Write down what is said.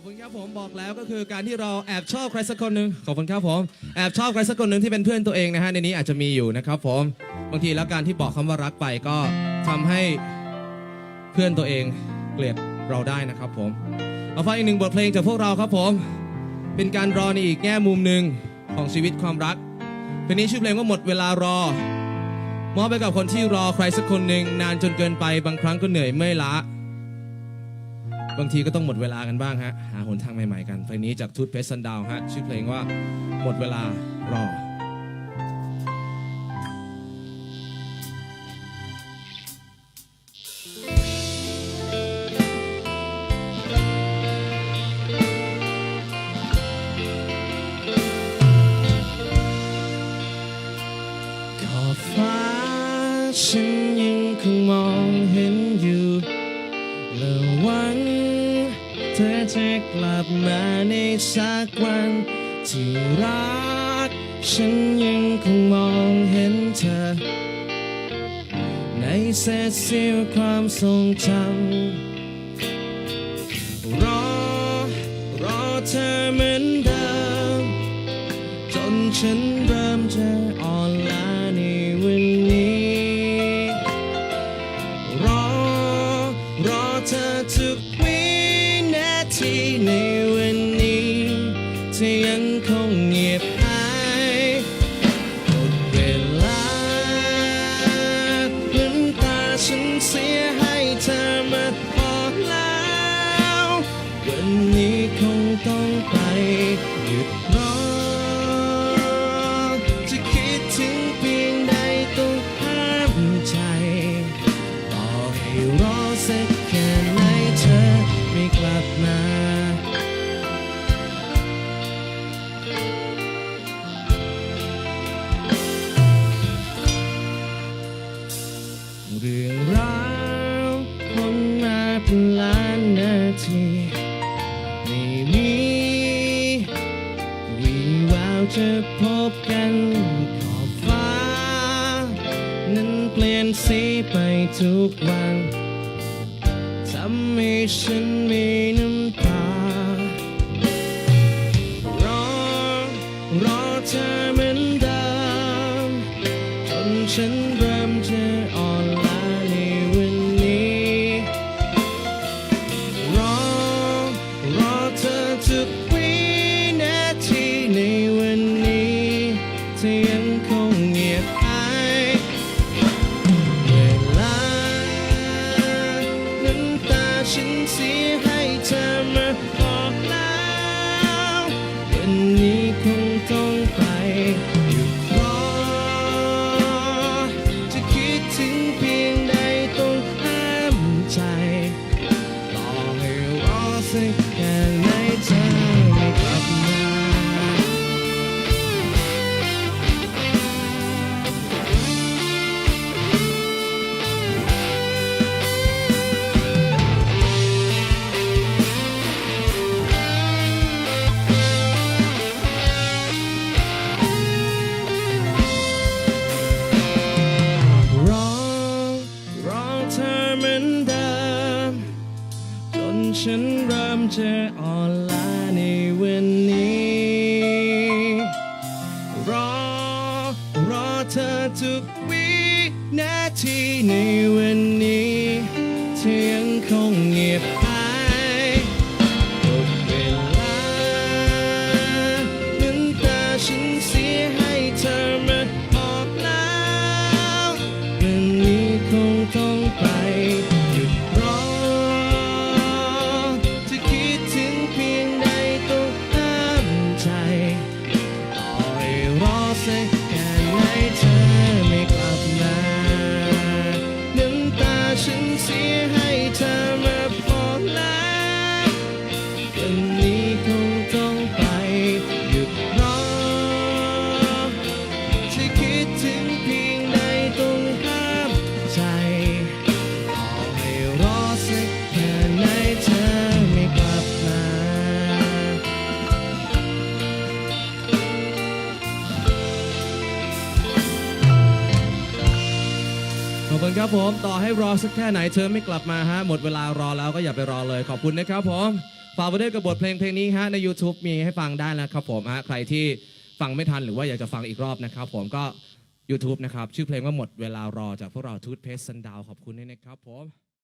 อบคุณครับผมบอกแล้วก็คือการที่เราแอบชอบใครสักคนหนึ่งขอบคุณครับผมแอบชอบใครสักคนหนึ่งที่เป็นเพื่อนตัวเองนะฮะในนี้อาจจะมีอยู่นะครับผมบางทีแล้วการที่บอกคำว่ารักไปก็ทำให้เพื่อนตัวเองเกลียดเราได้นะครับผมเอาฟังอีกหนึ่งบทเพลงจากพวกเราครับผม เป็นการรอในอีกแง่มุมหนึ่งของชีวิตความรักเพลงนี้ชื่อเพลงว่าหมดเวลารอ มอบไปกับคนที่รอใครสักคนหนึ่งนานจนเกินไปบางครั้งก็เหนื่อยเมื่อยล้า บางทีก็ต้องหมดเวลากันบ้างฮะ หาหนทางใหม่ ๆ กัน เพลงนี้จากทูตเพชรซันดาวฮะ ชื่อเพลงว่าหมดเวลารอขอบฟ้าฉันยังคงมอง ธอจะกลับมาในสักวันที่รัก ฉันยังคงมองเห็นเธอ ในเศษเสี้ยวความทรงจำรอ รอเธอเหมือนเดิม จนฉันเริ่มจะอ่อนล้าในวันนี้ รอ รอเธอทุกวิ นา กลับมาเรื่องราวคนมาเป็นล้านนาทีไม่มีวีแววจะพบกันขอบฟ้า นั้นเปลี่ยนสีไปทุกวัน ทำให้ฉันมี ฉันเริ่มจะอ่อนล้าในวันนี้ รอ รอเธอทุก เริ่มจะอ่อนล้าในวันนี้ รอ รอเธอทุกวินาทีนี้ คุณครับผมต่อให้รอสักแค่ไหนเธอไม่กลับมาฮะหมดเวลารอแล้วก็อย่าไปรอเลยขอบคุณนะครับผมฝากไว้ด้วยกับบทเพลงเพลงนี้ฮะใน YouTube มีให้ฟังได้แล้วครับผมฮะใครที่ฟังไม่ทันหรือว่าอยากจะฟังอีกรอบนะครับผมก็ YouTube นะครับชื่อเพลงว่าหมดเวลารอจากพวกเราทูตเพสซันดาวขอบคุณด้วยนะครับผม